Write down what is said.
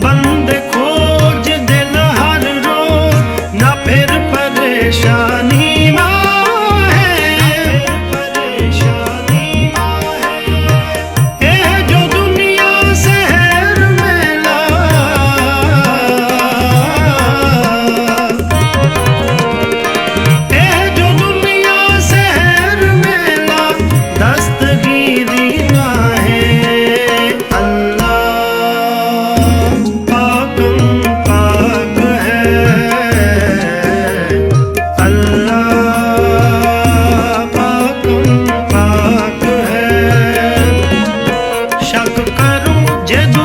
ਬੰਦ ਖੋਜ ਦਿਲ ਹਰ ਰੋ ਨਾ ਫਿਰ ਪਰੇਸ਼ਾਨੀ। Llego